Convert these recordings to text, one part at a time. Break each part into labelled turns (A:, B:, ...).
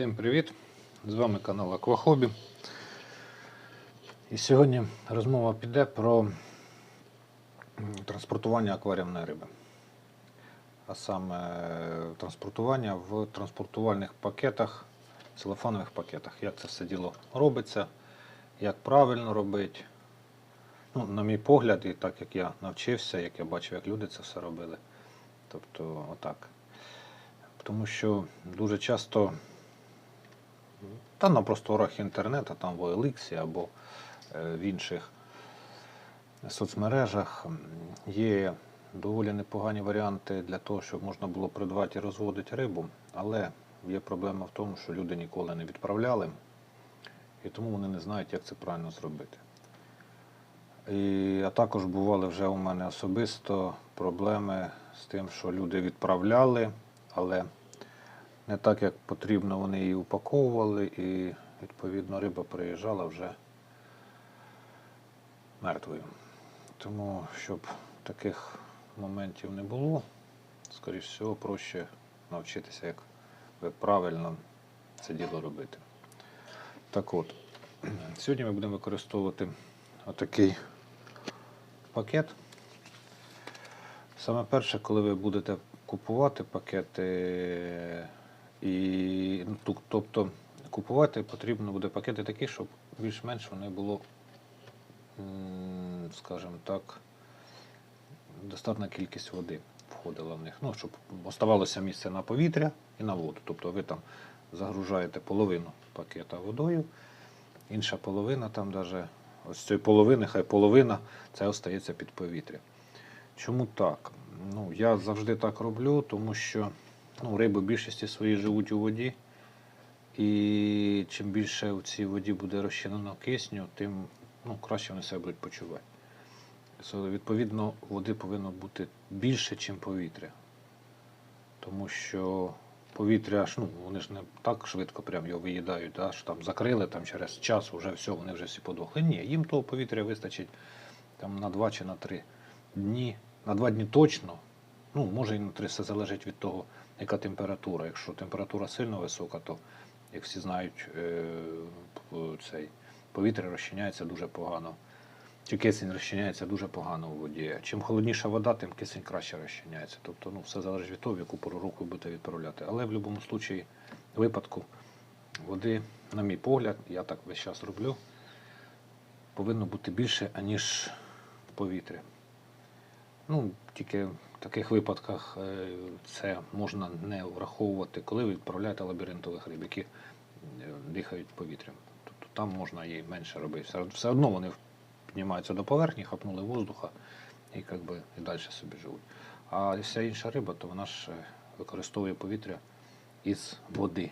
A: Всім привіт! З вами канал Аквахобі. І сьогодні розмова піде про транспортування акваріумної риби. А саме е, транспортування в транспортувальних пакетах, целофанових пакетах. Як це все діло робиться, як правильно робити. Ну, на мій погляд, і так як я навчився, як я бачив, як люди це все робили. Тобто, отак. Тому що дуже часто та на просторах інтернету, там в OLX або е, в інших соцмережах є доволі непогані варіанти для того, щоб можна було придбати і розводити рибу, але є проблема в тому, що люди ніколи не відправляли, і тому вони не знають, як це правильно зробити. І, а також бували вже у мене особисто проблеми з тим, що люди відправляли, але не так, як потрібно, вони її упаковували, і відповідно риба приїжджала вже мертвою. Тому, щоб таких моментів не було, скоріш всього, проще навчитися, як ви правильно це діло робити. Так от, сьогодні ми будемо використовувати отакий пакет. Саме перше, коли ви будете купувати пакети, і, ну, тобто купувати потрібно буде пакети такі, щоб більш-менш вони було, скажімо так, достатня кількість води входила в них. Ну, щоб оставалося місце на повітря і на воду. Тобто ви там загружаєте половину пакета водою, інша половина там даже, ось цієї половини, хай половина, це остається під повітря. Чому так? Ну, я завжди так роблю, тому що ну, риби в більшості своїй живуть у воді. І чим більше в цій воді буде розчинено кисню, тим ну, краще вони себе будуть почувати. Відповідно, води повинно бути більше, ніж повітря. Тому що повітря ж, ну, вони ж не так швидко прям його виїдають, да, що там закрили там через час, вже все, вони вже всі подохли. Ні, їм того повітря вистачить там, на два чи на три дні. На два дні точно. Ну, може і на три, все залежить від того, яка температура. Якщо температура сильно висока, то, як всі знають, е, цей, повітря розчиняється дуже погано. Чи кисень розчиняється дуже погано у воді. Чим холодніша вода, тим кисень краще розчиняється. Тобто ну, все залежить від того, в яку пору року будете відправляти. Але в будь-якому случаї, випадку води, на мій погляд, я так весь час роблю, повинно бути більше, аніж повітря. Ну, тільки в таких випадках е, це можна не враховувати, коли ви відправляєте лабіринтових риб, які е, дихають повітрям. Тобто там можна і менше робити. Все, одно вони піднімаються до поверхні, хапнули воздуха і, як би, і далі собі живуть. А вся інша риба, то вона ж е, використовує повітря із води.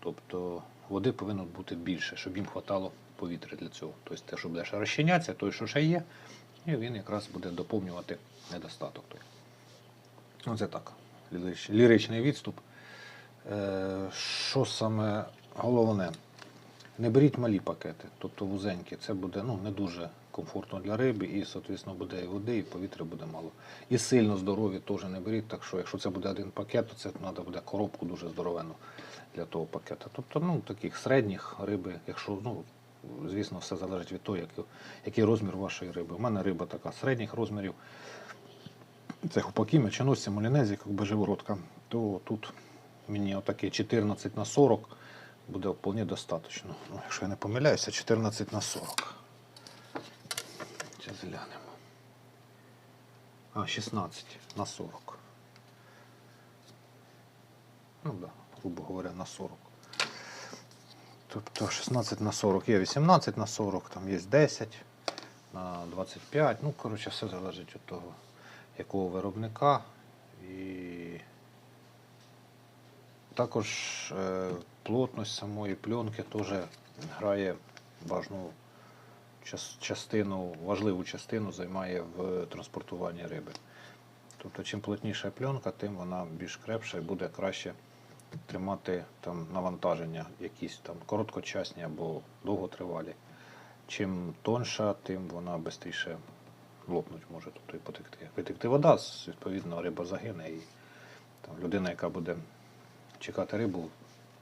A: Тобто води повинно бути більше, щоб їм хватало повітря для цього. Тобто те, що буде ще розчинятися, той, що ще є, і він якраз буде доповнювати недостаток. той. Оце так. Ліричний відступ. Е, Що саме головне? Не беріть малі пакети, тобто вузенькі. Це буде ну, не дуже комфортно для риби, і, соответственно, буде і води, і повітря буде мало. І сильно здорові теж не беріть, так що якщо це буде один пакет, то це треба буде коробку дуже здоровенну для того пакета. Тобто, ну, таких середніх риби, якщо, ну, звісно, все залежить від того, який, розмір вашої риби. У мене риба така середніх розмірів. Це хупаки, мечоносці, молінезі, як би живородка, то тут мені отакий 14 на 40 буде вполне достатньо. Ну, якщо я не помиляюся, 14 на 40. Зараз глянемо. А, 16 на 40. Ну так, да, грубо говоря, на 40. Тобто 16 на 40 є 18 на 40, там є 10 на 25. Ну, коротше, все залежить від того, якого виробника. І також е, плотність самої пленки теж грає важну частину, важливу частину займає в транспортуванні риби. Тобто, чим плотніша пленка, тим вона більш крепша і буде краще тримати там навантаження, якісь там короткочасні або довготривалі. Чим тонша, тим вона швидше лопнуть може, тобто і потекти. Витекти вода, відповідно, риба загине і там людина, яка буде чекати рибу,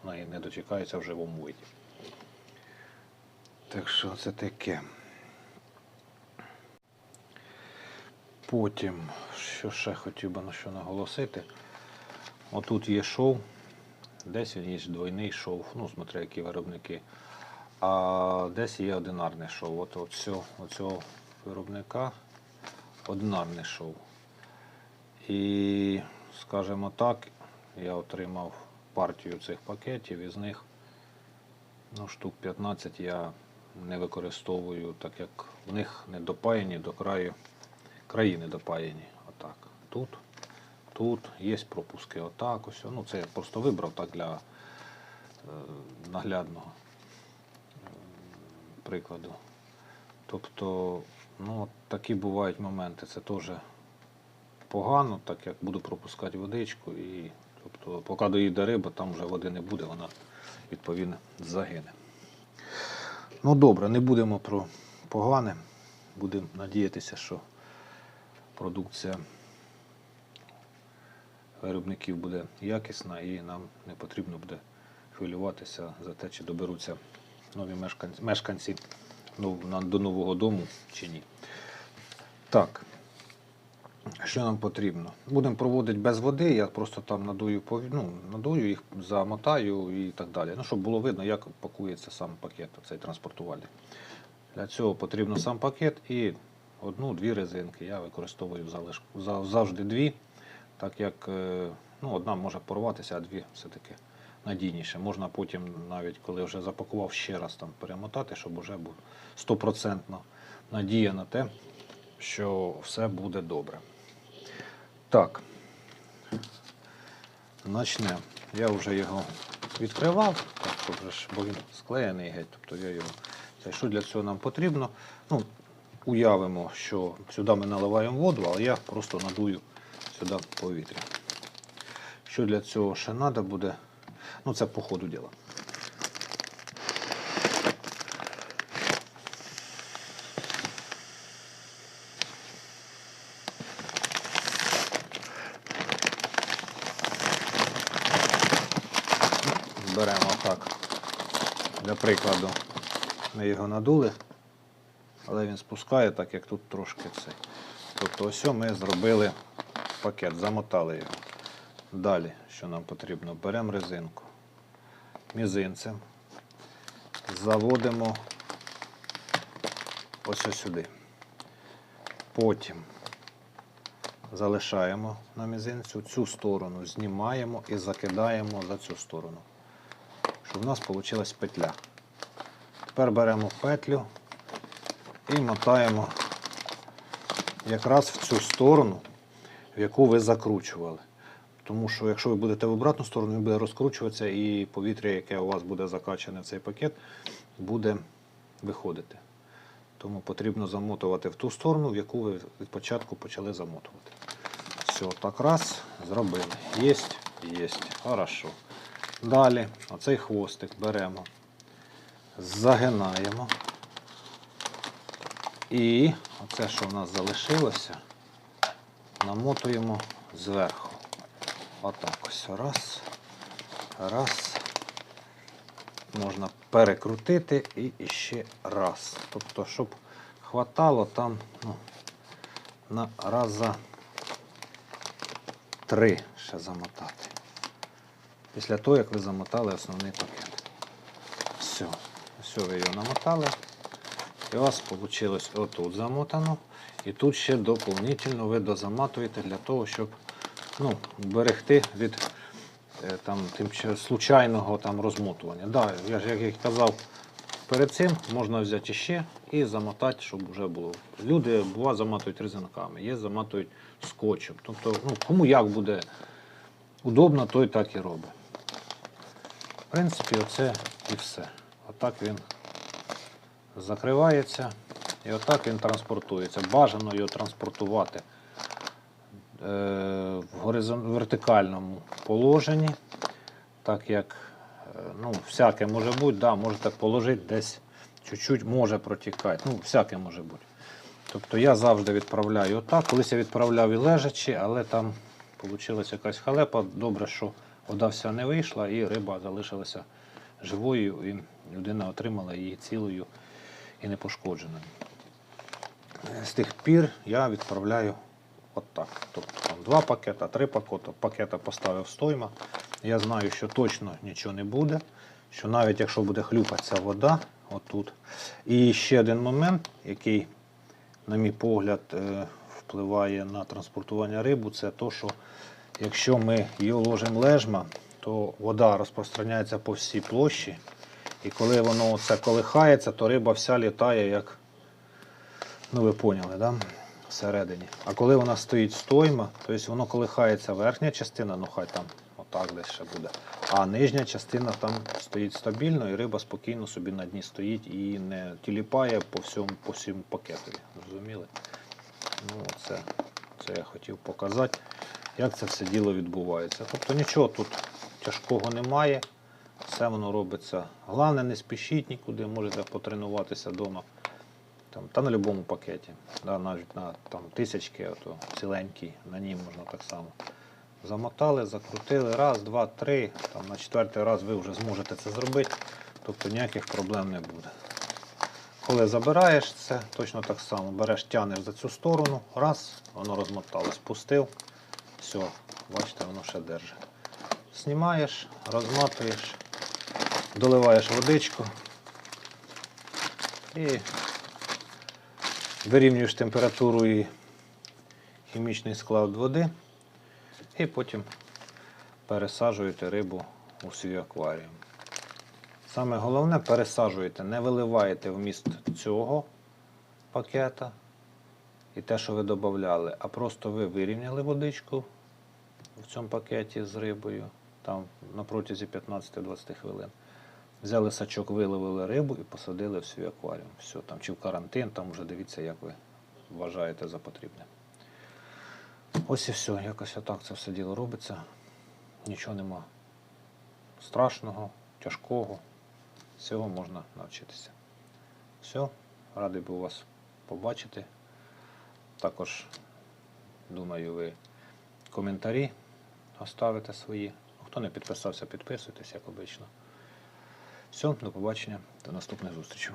A: вона і не дочекається в живому виді. Так що це таке. Потім, що ще хотів би на що наголосити. Отут є шов, десь він є двойний шов, ну, смотри, які виробники. А десь є одинарний шов. От оцього, оцього виробника одинарний шов. І, скажімо так, я отримав партію цих пакетів, із них ну, штук 15 я не використовую, так як в них не допаяні до краю, краї не допаяні. Отак. Тут, тут є пропуски отак. Ось. Ну, це я просто вибрав так для е, наглядного е, прикладу. Тобто, ну, такі бувають моменти. Це теж погано, так як буду пропускати водичку і тобто, поки доїде риба, там вже води не буде, вона відповідно загине. Ну добре, не будемо про погане. Будемо надіятися, що продукція виробників буде якісна і нам не потрібно буде хвилюватися за те, чи доберуться нові мешканці, мешканці до нового дому чи ні. Так. Що нам потрібно? Будемо проводити без води, я просто там надую, ну, надую їх, замотаю і так далі. Ну, щоб було видно, як пакується сам пакет, цей транспортувальний. Для цього потрібно сам пакет і одну-дві резинки. Я використовую залиш- за- завжди дві, так як е, ну, одна може порватися, а дві все-таки надійніше. Можна потім, навіть коли вже запакував, ще раз там перемотати, щоб вже був стопроцентно надія на те, що все буде добре. Так. Начнемо. Я вже його відкривав, так, бо він склеєний геть, тобто я його. Це що для цього нам потрібно? Ну, уявимо, що сюди ми наливаємо воду, але я просто надую сюди повітря. Що для цього ще треба буде? Ну, це по ходу діла. Беремо так. Для прикладу, ми його надули, але він спускає, так як тут трошки цей. Тобто ось ми зробили пакет, замотали його. Далі, що нам потрібно, беремо резинку мізинцем, заводимо ось сюди. Потім залишаємо на мізинцю, цю сторону знімаємо і закидаємо за цю сторону щоб у нас вийшла петля. Тепер беремо петлю і мотаємо якраз в цю сторону, в яку ви закручували. Тому що якщо ви будете в обратну сторону, він буде розкручуватися і повітря, яке у вас буде закачане в цей пакет, буде виходити. Тому потрібно замотувати в ту сторону, в яку ви від початку почали замотувати. Все, так раз, зробили. Єсть, єсть. Хорошо. Далі оцей хвостик беремо, загинаємо. І оце, що в нас залишилося, намотуємо зверху. Отак ось. Раз. Раз. Можна перекрутити і ще раз. Тобто, щоб хватало там ну, на раза три ще замотати після того, як ви замотали основний пакет. Все. Все, ви його намотали. І у вас вийшло отут замотано. І тут ще доповнительно ви дозаматуєте для того, щоб ну, берегти від е, там, тим, случайного там, розмотування. Да, я ж як я казав, перед цим можна взяти ще і замотати, щоб вже було. Люди бува заматують резинками, є заматують скотчем. Тобто, ну, кому як буде удобно, той так і робить. В принципі, оце і все. Отак він закривається і отак він транспортується. Бажано його транспортувати е, в вертикальному положенні, так як е, ну, всяке може бути, да, можете положити десь чуть-чуть може протікати. Ну, всяке може бути. Тобто я завжди відправляю отак. Колись я відправляв і лежачи, але там вийшла якась халепа. Добре, що вода вся не вийшла, і риба залишилася живою, і людина отримала її цілою і непошкодженою. З тих пір я відправляю отак. Тобто там два пакета, три пакета, пакета поставив стойма. Я знаю, що точно нічого не буде, що навіть якщо буде хлюпатися вода, отут. І ще один момент, який, на мій погляд, е, впливає на транспортування рибу, це то, що якщо ми її ложимо лежма, то вода розпространяється по всій площі. І коли воно це колихається, то риба вся літає як Ну, ви поняли, да? Всередині. А коли вона стоїть стойма, тобто воно колихається верхня частина, ну хай там отак десь ще буде. А нижня частина там стоїть стабільно, і риба спокійно собі на дні стоїть і не тіліпає по всьому по всьому пакетові. Зрозуміли? Ну, це, це я хотів показати, як це все діло відбувається. Тобто нічого тут тяжкого немає. Все воно робиться. Головне, не спішіть нікуди, можете потренуватися вдома. Там, та на будь-якому пакеті. Да, навіть на там, тисячки, ото, ціленький, на ній можна так само. Замотали, закрутили, раз, два, три. Там, на четвертий раз ви вже зможете це зробити, тобто ніяких проблем не буде. Коли забираєш це, точно так само. Береш, тянеш за цю сторону, раз, воно розмоталось, пустив, все, бачите, воно ще держить. Знімаєш, розматуєш, доливаєш водичку і вирівнюєш температуру і хімічний склад води, і потім пересаджуєте рибу у свій акваріум. Саме головне пересаджуєте, не виливаєте вміст цього пакета і те, що ви додавали, а просто ви вирівняли водичку в цьому пакеті з рибою, там на протязі 15-20 хвилин. Взяли сачок, виловили рибу і посадили в свій акваріум. Все, там чи в карантин, там вже дивіться, як ви вважаєте за потрібне. Ось і все, якось отак це все діло робиться. Нічого нема страшного, тяжкого. Всього можна навчитися. Все, радий був вас побачити. Також, думаю, ви коментарі оставите свої. Хто не підписався, підписуйтесь, як обично. Все, до побачення, до наступних зустрічей.